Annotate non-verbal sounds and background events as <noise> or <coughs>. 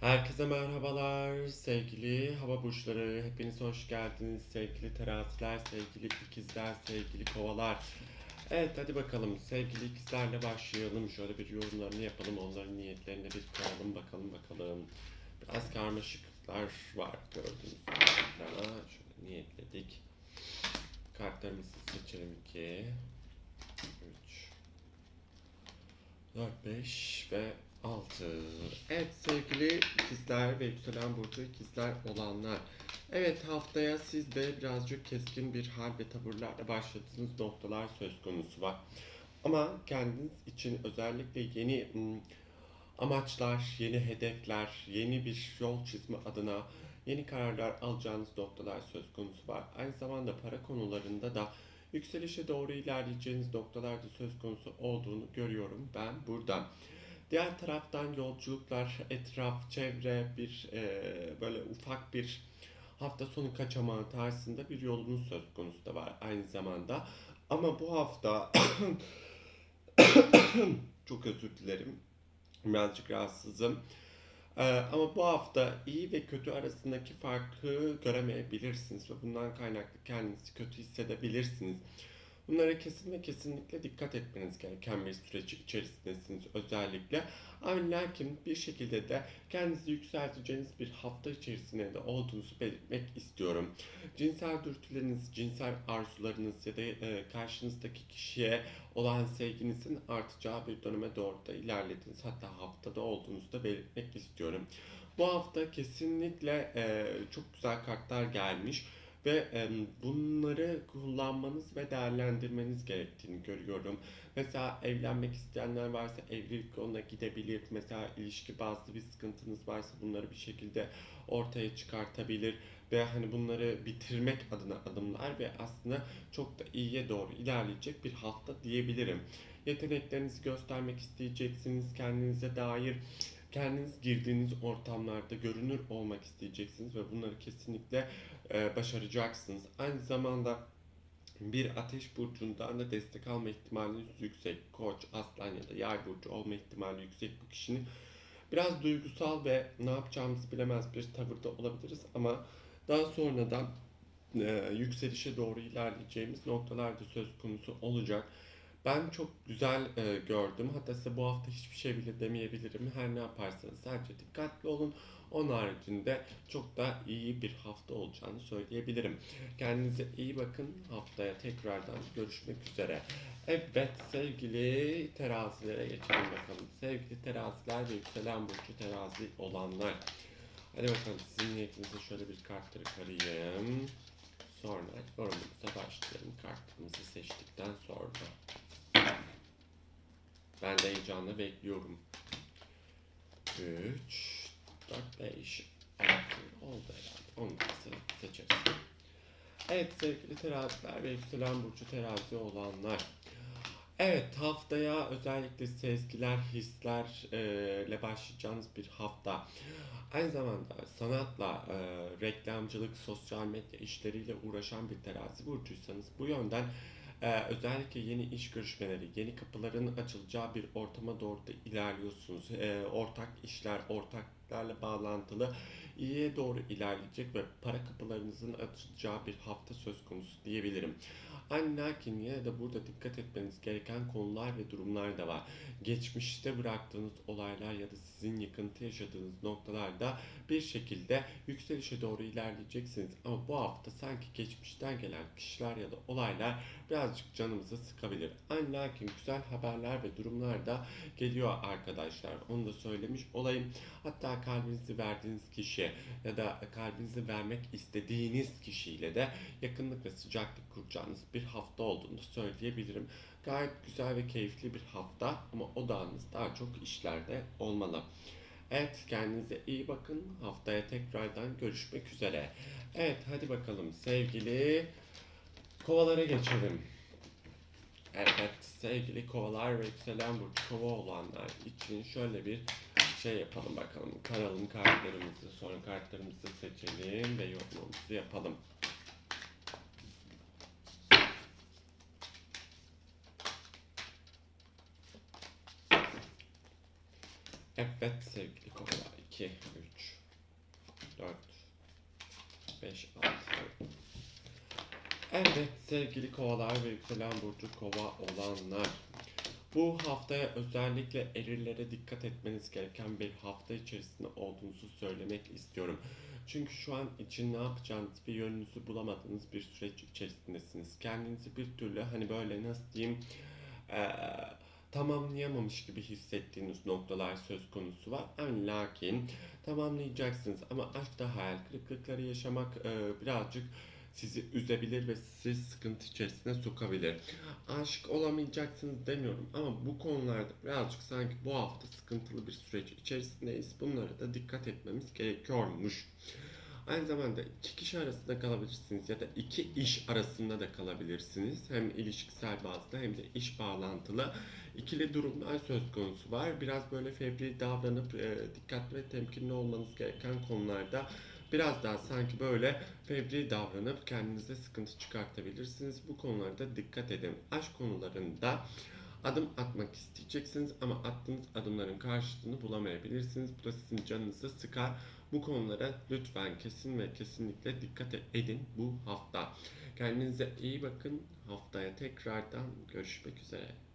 Herkese merhabalar sevgili hava burçları. Hepiniz hoş geldiniz sevgili teraziler, sevgili ikizler, sevgili kovalar. Evet hadi bakalım sevgili ikizlerle başlayalım. Şöyle bir yorumlarını yapalım. Onların niyetlerine bir koyalım bakalım bakalım. Biraz karmaşıklıklar var gördüğünüz gibi. Şöyle niyetledik. Kartlarımızı seçelim 2 3 4, 5 ve 6. Evet sevgili ikizler ve yükselen burcu ikizler olanlar. Evet haftaya siz de birazcık keskin bir hal ve tavırlarla başladığınız noktalar söz konusu var. Ama kendiniz için özellikle yeni amaçlar, yeni hedefler, yeni bir yol çizme adına yeni kararlar alacağınız noktalar söz konusu var. Aynı zamanda para konularında da yükselişe doğru ilerleyeceğiniz noktalarda söz konusu olduğunu görüyorum ben burada. Diğer taraftan yolculuklar, etraf, çevre, bir e, böyle ufak bir hafta sonu kaçamağı tarzında bir yolunuz söz konusu da var aynı zamanda. Ama bu hafta <coughs> çok özür dilerim. Birazcık rahatsızım. Ee, ama bu hafta iyi ve kötü arasındaki farkı göremeyebilirsiniz ve bundan kaynaklı kendinizi kötü hissedebilirsiniz. Bunlara kesin ve kesinlikle dikkat etmeniz gereken bir süreç içerisindesiniz özellikle. Ama lakin bir şekilde de kendinizi yükselteceğiniz bir hafta içerisinde de olduğunuzu belirtmek istiyorum. Cinsel dürtüleriniz, cinsel arzularınız ya da e, karşınızdaki kişiye olan sevginizin artacağı bir döneme doğru da ilerlediniz. Hatta haftada olduğunuzu da belirtmek istiyorum. Bu hafta kesinlikle e, çok güzel kartlar gelmiş ve e, bunları kullanmanız ve değerlendirmeniz gerektiğini görüyorum. Mesela evlenmek isteyenler varsa evlilik yoluna gidebilir. Mesela ilişki bazlı bir sıkıntınız varsa bunları bir şekilde ortaya çıkartabilir ve hani bunları bitirmek adına adımlar ve aslında çok da iyiye doğru ilerleyecek bir hafta diyebilirim. Yeteneklerinizi göstermek isteyeceksiniz, kendinize dair kendiniz girdiğiniz ortamlarda görünür olmak isteyeceksiniz ve bunları kesinlikle e, başaracaksınız. Aynı zamanda bir ateş burcundan da destek alma ihtimaliniz yüksek. Koç, aslan ya da yay burcu olma ihtimali yüksek bu kişinin. Biraz duygusal ve ne yapacağımızı bilemez bir tavırda olabiliriz ama daha sonradan e, yükselişe doğru ilerleyeceğimiz noktalarda söz konusu olacak. Ben çok güzel e, gördüm. Hatta size bu hafta hiçbir şey bile demeyebilirim. Her ne yaparsanız sadece dikkatli olun. Onun haricinde çok da iyi bir hafta olacağını söyleyebilirim. Kendinize iyi bakın. Haftaya tekrardan görüşmek üzere. Evet sevgili terazilere geçelim bakalım. Sevgili teraziler ve yükselen burcu terazi olanlar. Hadi bakalım sizin niyetinize şöyle bir kartları karayım. Sonra yorumumuza başlayalım. Kartımızı seçtikten sonra. Ben de heyecanla bekliyorum. 3, 4, 5, 6 oldu herhalde. Onu da se- seçeriz. Evet sevgili teraziler ve yükselen burcu terazi olanlar. Evet haftaya özellikle sezgiler, hisler e, başlayacağınız bir hafta. Aynı zamanda sanatla, e, reklamcılık, sosyal medya işleriyle uğraşan bir terazi burcuysanız bu yönden ee, özellikle yeni iş görüşmeleri, yeni kapıların açılacağı bir ortama doğru da ilerliyorsunuz. Ee, ortak işler, ortaklarla bağlantılı iyiye doğru ilerleyecek ve para kapılarınızın açılacağı bir hafta söz konusu diyebilirim. Lakin yine de burada dikkat etmeniz gereken konular ve durumlar da var. Geçmişte bıraktığınız olaylar ya da sizin yıkıntı yaşadığınız noktalarda bir şekilde yükselişe doğru ilerleyeceksiniz. Ama bu hafta sanki geçmişten gelen kişiler ya da olaylar birazcık canımızı sıkabilir. Lakin güzel haberler ve durumlar da geliyor arkadaşlar. Onu da söylemiş olayım. Hatta kalbinizi verdiğiniz kişi ya da kalbinizi vermek istediğiniz kişiyle de yakınlık ve sıcaklık kuracağınız bir hafta olduğunu söyleyebilirim. Gayet güzel ve keyifli bir hafta ama odağınız daha çok işlerde olmalı. Evet kendinize iyi bakın. Haftaya tekrardan görüşmek üzere. Evet hadi bakalım sevgili kovalara geçelim. Evet sevgili kovalar ve yükselen burcu kova olanlar için şöyle bir şey yapalım bakalım. Karalım kartlarımızı sonra kartlarımızı seçelim ve yorumumuzu yapalım. Evet sevgili kovalar 2, 3, 4, 5, 6. Evet sevgili kovalar ve yükselen burcu kova olanlar. Bu haftaya özellikle erilere dikkat etmeniz gereken bir hafta içerisinde olduğunuzu söylemek istiyorum. Çünkü şu an için ne yapacağınız bir yönünüzü bulamadığınız bir süreç içerisindesiniz. Kendinizi bir türlü hani böyle nasıl diyeyim eee, tamamlayamamış gibi hissettiğiniz noktalar söz konusu var. Ama lakin tamamlayacaksınız ama aşkta hayal kırıklıkları yaşamak eee, birazcık sizi üzebilir ve sizi sıkıntı içerisine sokabilir. Aşık olamayacaksınız demiyorum ama bu konularda birazcık sanki bu hafta sıkıntılı bir süreç içerisindeyiz. Bunlara da dikkat etmemiz gerekiyormuş. Aynı zamanda iki kişi arasında kalabilirsiniz ya da iki iş arasında da kalabilirsiniz. Hem ilişkisel bazda hem de iş bağlantılı ikili durumlar söz konusu var. Biraz böyle fevri davranıp e, dikkatli ve temkinli olmanız gereken konularda biraz daha sanki böyle fevri davranıp kendinize sıkıntı çıkartabilirsiniz. Bu konularda dikkat edin. Aşk konularında adım atmak isteyeceksiniz ama attığınız adımların karşılığını bulamayabilirsiniz. Bu da sizin canınızı sıkar. Bu konulara lütfen kesin ve kesinlikle dikkat edin bu hafta. Kendinize iyi bakın. Haftaya tekrardan görüşmek üzere.